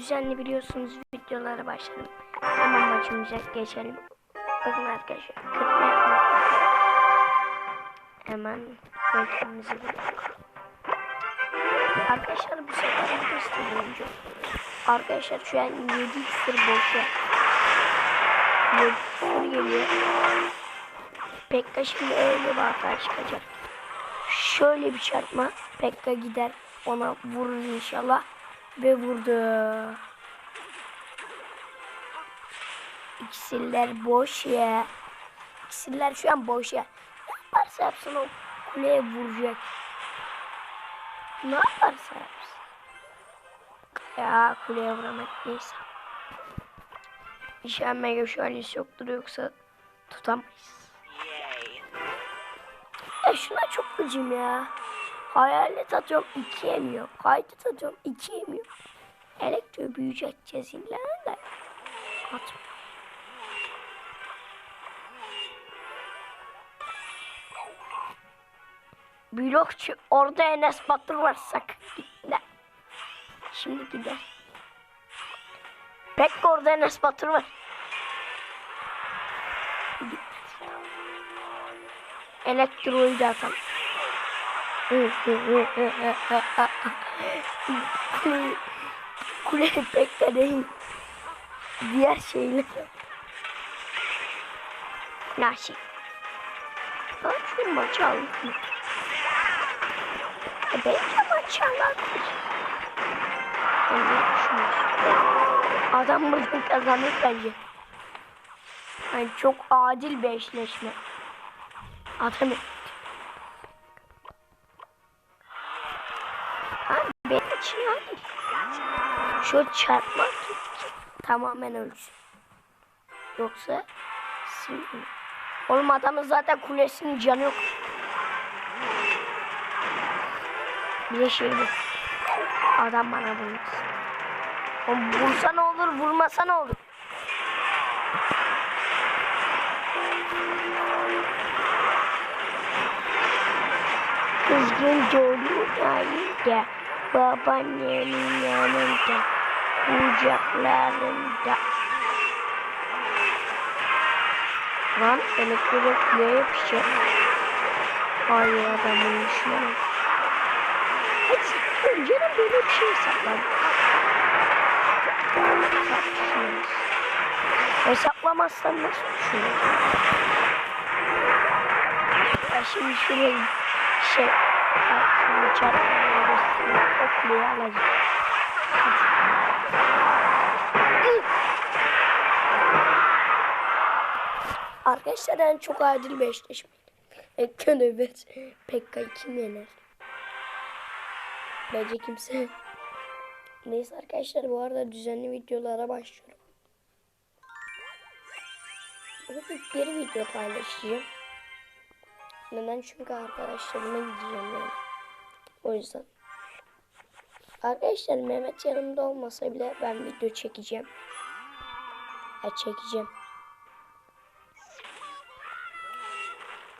düzenli biliyorsunuz videolara başladım. Hemen maçımıza geçelim. Bakın arkadaşlar. Kırpma yapma. Hemen rakibimizi bulduk. Arkadaşlar bu sefer bir oyuncu. Arkadaşlar şu an 7 iksir boşa. 7 iksir geliyor. Pekka şimdi öyle bir hata çıkacak. Şöyle bir çarpma. Pekka gider. Ona vurur inşallah. Ve vurdu. İksirler boş ya. İksirler şu an boş ya. Ne yaparsa yapsın o kuleye vuracak. Ne yaparsa yapsın. Ya kuleye vuramak neyse. İnşallah mega şövalyeyi yoktur yoksa tutamayız. Ya şuna çok gıcım ya. Hayalet atıyorum iki yemiyor. Kaydet atıyorum iki yemiyor. Elektro atacağız illa da. Atmıyor. Blokçu orada Enes Batur var sakın. Şimdi gider. Pek orada Enes Batur var. Elektroyu da atalım. Kule, kule pek de değil. Diğer şeyler. Nasıl? Ben şu maçı alayım. E belki maçı alabilir. Adam buradan kazanır bence. Yani çok adil bir eşleşme. Adam Şu çarpma tamamen ölsün. Yoksa sinir. Oğlum adamın zaten kulesinin canı yok. Bir de şey bu. Adam bana. Oğlum vursa ne olur, vurmasa ne olur? Kızgın dolu ayında babaannemin yanında kucaklarında. Lan elektrik ne yapacak? Hayır adamın işine bak. Hadi önceden böyle bir şey. Tartışıyoruz. Hesaplamazsan nasıl düşünüyorsun? Ya şimdi şuraya şey şunu çarpmaya göstereyim. O kuleyi alacağım. Arkadaşlar en çok adil bir eşleşme. Ekran evet. Pekka kim yener? Bence kimse. Neyse arkadaşlar bu arada düzenli videolara başlıyorum. Bir video paylaşacağım. Neden? Çünkü arkadaşlarıma gideceğim yani. O yüzden. Arkadaşlar Mehmet yanımda olmasa bile ben video çekeceğim. Ya çekeceğim.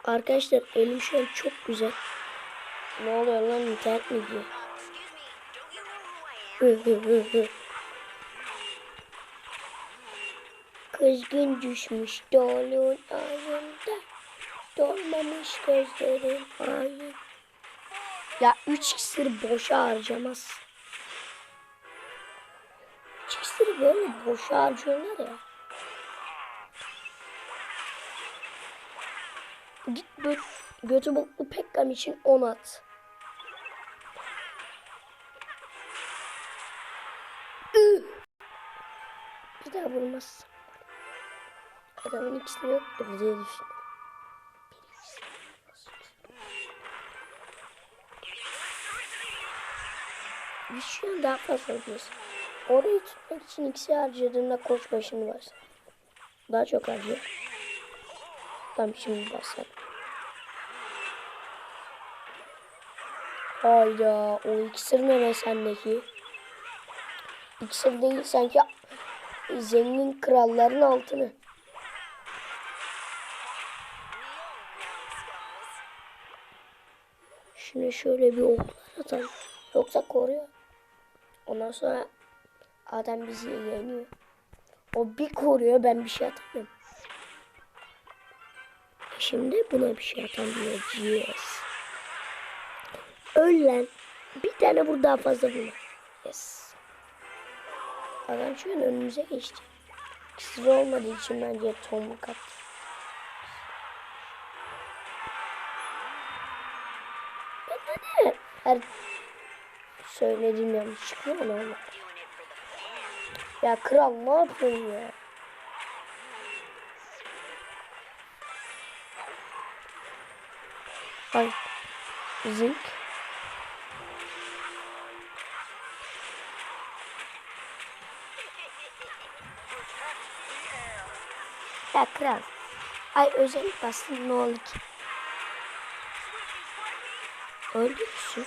Arkadaşlar elim şu an çok güzel. Ne oluyor lan internet mi diyor? Kızgın düşmüş dolun ağzında. Dolmamış gözlerim hayır. Ya üç iksir boşa harcamaz. Böyle boşa harcıyorlar ya. Git gö götü boklu Pekkam için 10 at. Bir daha vurmazsam. Adamın ikisini yoktur diye düşünüyorum. Şu an daha fazla yapıyoruz. Orayı tutmak için ikisi harcadığında koç başını bas. Daha çok harcıyor. Tamam şimdi basalım. Hayda o iksir ne be sendeki? İksir değil sanki zengin kralların altını. Şunu şöyle bir oklar atalım. Yoksa koruyor. Ondan sonra Adam bizi yeniyor. O bir koruyor ben bir şey atamıyorum. Şimdi buna bir şey atamayacağız. Öl lan. Bir tane vur daha fazla vurma. Yes. Adam şu an önümüze geçti. İksir olmadığı için bence tomruk attı. Ben de her söylediğim yanlış çıkıyor mu? Ya kral ne yapıyorsun ya? Ay. Zink. Ya kral. Ay özellik bastın ne oldu ki? Öldü müsün?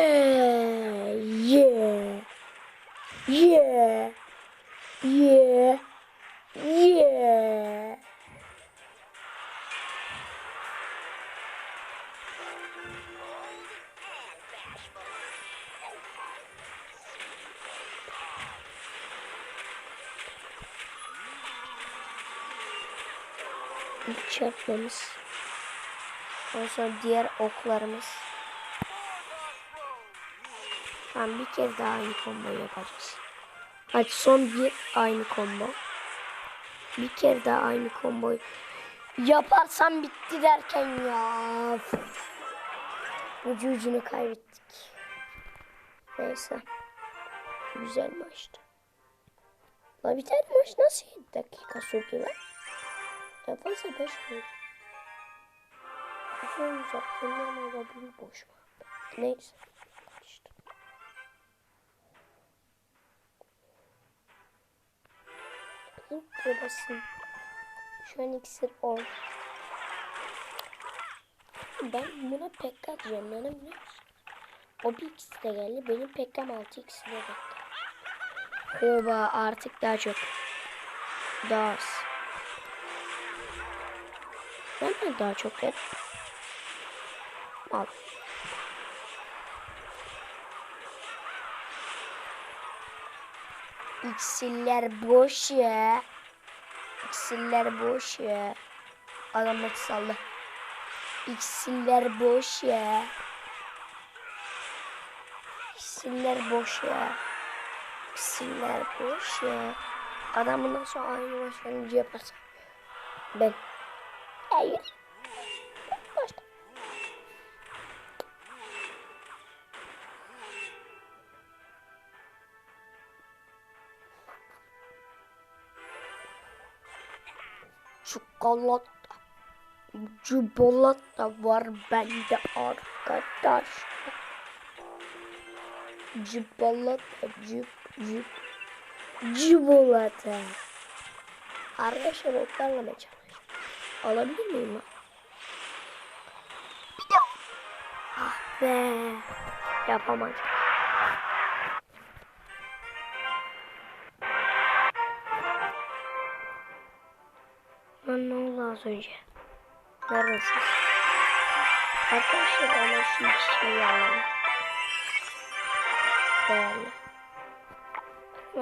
İlk çarpmamız. Ondan sonra diğer oklarımız. Tamam bir kere daha aynı combo yapacağız. Hadi son bir aynı combo. Bir kere daha aynı combo yaparsam bitti derken ya. Ucu ucunu kaybettik. Neyse. Güzel maçtı. La bir maç nasıl 7 dakika sürdü lan? Fazla 5 oldu. Uzun uzattığından olabilir boş muhabbet. Neyse. İşte. İlk basın. Şu an iksir 10. Ben buna pek atacağım. Yani biliyor? O bir ikisi de geldi. Benim pekkam 6 ikisi de geldi. Oba artık daha çok. Daha az. Ben daha çok yer. Al. İksirler boş ya. İksirler boş ya. Adam maçı sallı. İksirler boş ya. İksirler boş ya. İksirler boş ya. Adam bundan sonra aynı başlangıcı yaparsa. Ben. Çikolata. Çikolata var bende arkadaş. Çikolata, cip, cip. Çikolata. Arkadaşlar oklarla? Alabilir miyim lan? Bir de. Ah be. Yapamadım. Lan ne oldu az önce? Neredesiniz? Arkadaşlar bana şu içkiyi alalım. Değerli. Ne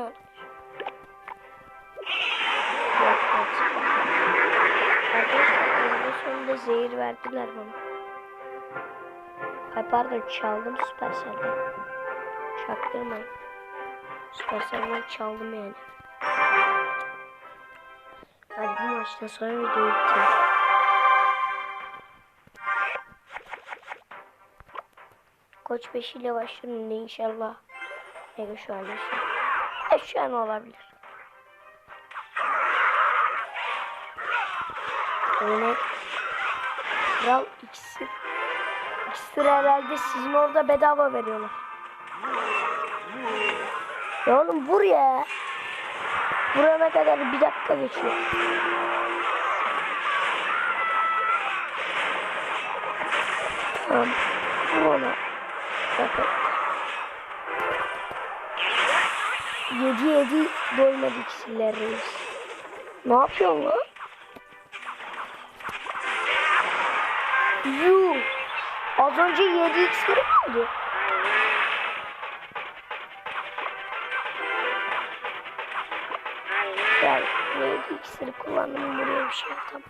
sonunda zehir verdiler bana. Ay pardon çaldım Supercell'den. Çaktırmayın. Supercell'den çaldım yani. Hadi bu maçtan sonra videoyu bitireyim. Koç 5 ile başlıyorum inşallah. Ne şu an. E şu an olabilir. Öyle. Kral iksir. İksir herhalde sizin orada bedava veriyorlar. Ya oğlum vur ya. Vurana kadar bir dakika geçiyor. Tamam. Vur ona. Bakın. Yedi yedi doymadı ikisiler. Ne yapıyorsun lan? Yuh. Az önce yedi iksiri mi oldu? Ya yedi iksiri kullandım buraya bir şey atam.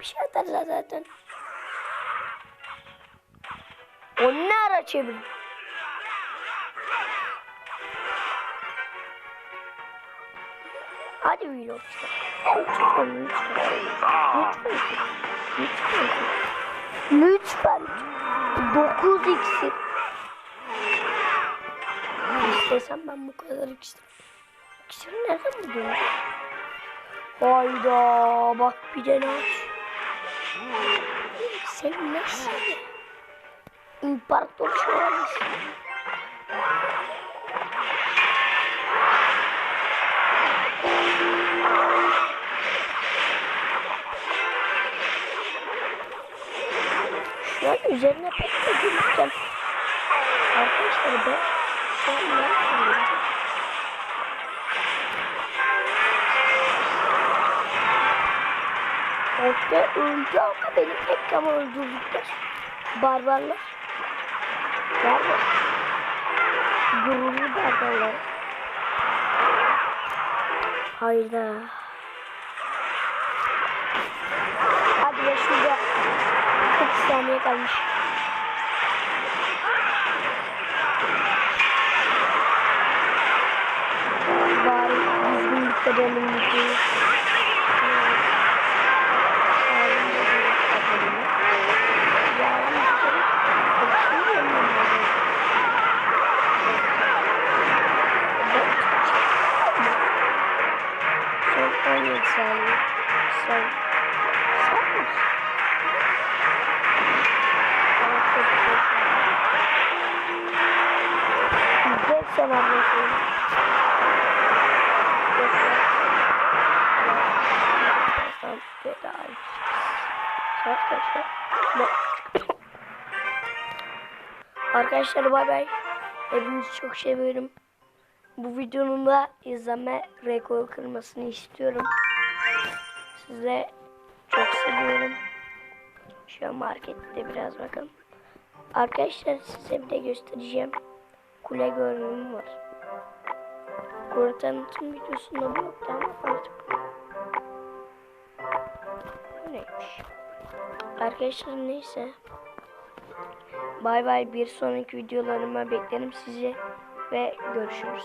Bir şey atarlar zaten. O ne ara çevir? Hadi vlog. Lütfen lütfen. Lütfen. Lütfen. Lütfen. 9 iksir. İstesem ben bu kadar iksir. İksiri nereden buluyorum? Hayda bak bir de ne. Sen nasıl? İmparator şövalyesi. Üzerine pek de gülmeyeceğim. Arkadaşlar ben şu an ne yapıyorum? Orta öldü ama benim ekranımı öldürdükler. Barbarlar. Barbar. Gururlu barbarlar. Hayda. Hadi ya şurada 40 saniye kalmış. Bari düzgün bitirelim videoyu. Son 17 saniye. Son. Son Tamam? Ne? Arkadaşlar bay bay. Hepinizi çok seviyorum. Bu videonun da izleme rekor kırmasını istiyorum. Size çok seviyorum. Şu markette biraz bakalım. Arkadaşlar size bir de göstereceğim. Kule görünümü var. Kule tanıtım videosunda bu yoktu ama artık. Neymiş? Arkadaşlar neyse. Bay bay bir sonraki videolarıma beklerim sizi ve görüşürüz.